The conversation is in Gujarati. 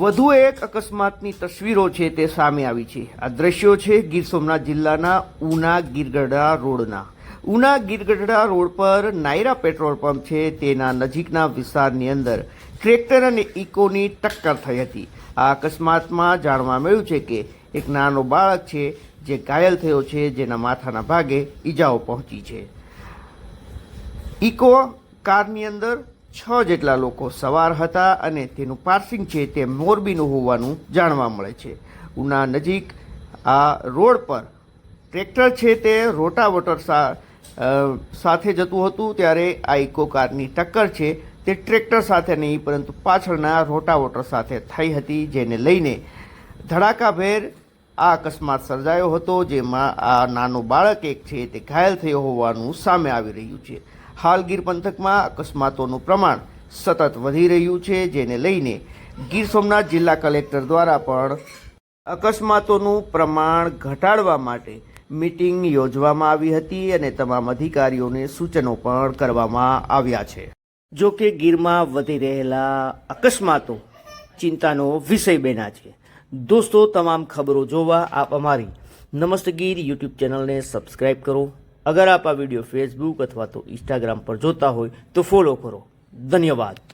વધુ એક અકસ્માતની તસવીરો છે તે સામે આવી છે. આ દ્રશ્યો છે ગીર સોમનાથ જિલ્લાના ઉના ગીરગઢડા રોડના. ઉના ગીરગઢડા રોડ પર નાયરા પેટ્રોલ પંપ છે તેના નજીકના વિસ્તારની અંદર ટ્રેક્ટર અને ઇકોની ટક્કર થઈ હતી. આ અકસ્માતમાં જાણવા મળ્યું છે કે એક નાનો બાળક છે જે ઘાયલ થયો છે, જેના માથાના ભાગે ઈજાઓ પહોંચી છે. ઇકો કારની અંદર છ જેટલા લોકો સવાર હતા અને તેનું પાર્સિંગ છે તે મોરબીનું હોવાનું જાણવા મળે છે. ઉના નજીક આ રોડ પર ટ્રેક્ટર છે તે રોટાવટર સાથે જતું હતું ત્યારે આ ઇકો કારની ટક્કર છે તે ટ્રેક્ટર સાથે નહીં, પરંતુ પાછળના રોટાવટર સાથે થઈ હતી, જેને લઈને ધડાકાભેર આ અકસ્માત સર્જાયો હતો, જેમાં આ નાનો બાળક એક છે તે ઘાયલ થયો હોવાનું સામે આવી રહ્યું છે. હાલ ગીર પંથકમાં અકસ્માતોનું પ્રમાણ સતત વધી રહ્યું છે, જેને લઈને ગીર સોમનાથ જિલ્લા કલેક્ટર દ્વારા પણ અકસ્માતોનું પ્રમાણ ઘટાડવા માટે મીટિંગ યોજવામાં આવી હતી અને તમામ અધિકારીઓને સૂચનો પણ કરવામાં આવ્યા છે. જો કે ગીરમાં વધી રહેલા અકસ્માતો ચિંતાનો વિષય બન્યા છે. દોસ્તો, તમામ ખબરો જોવા આપ અમારી નમસ્તે ગીર યુટ્યુબ ચેનલને સબસ્ક્રાઈબ કરો. અગર આપ આ વીડિયો ફેસબુક અથવા તો ઇન્સ્ટાગ્રામ પર જોતા હોય તો ફોલો કરો. ધન્યવાદ.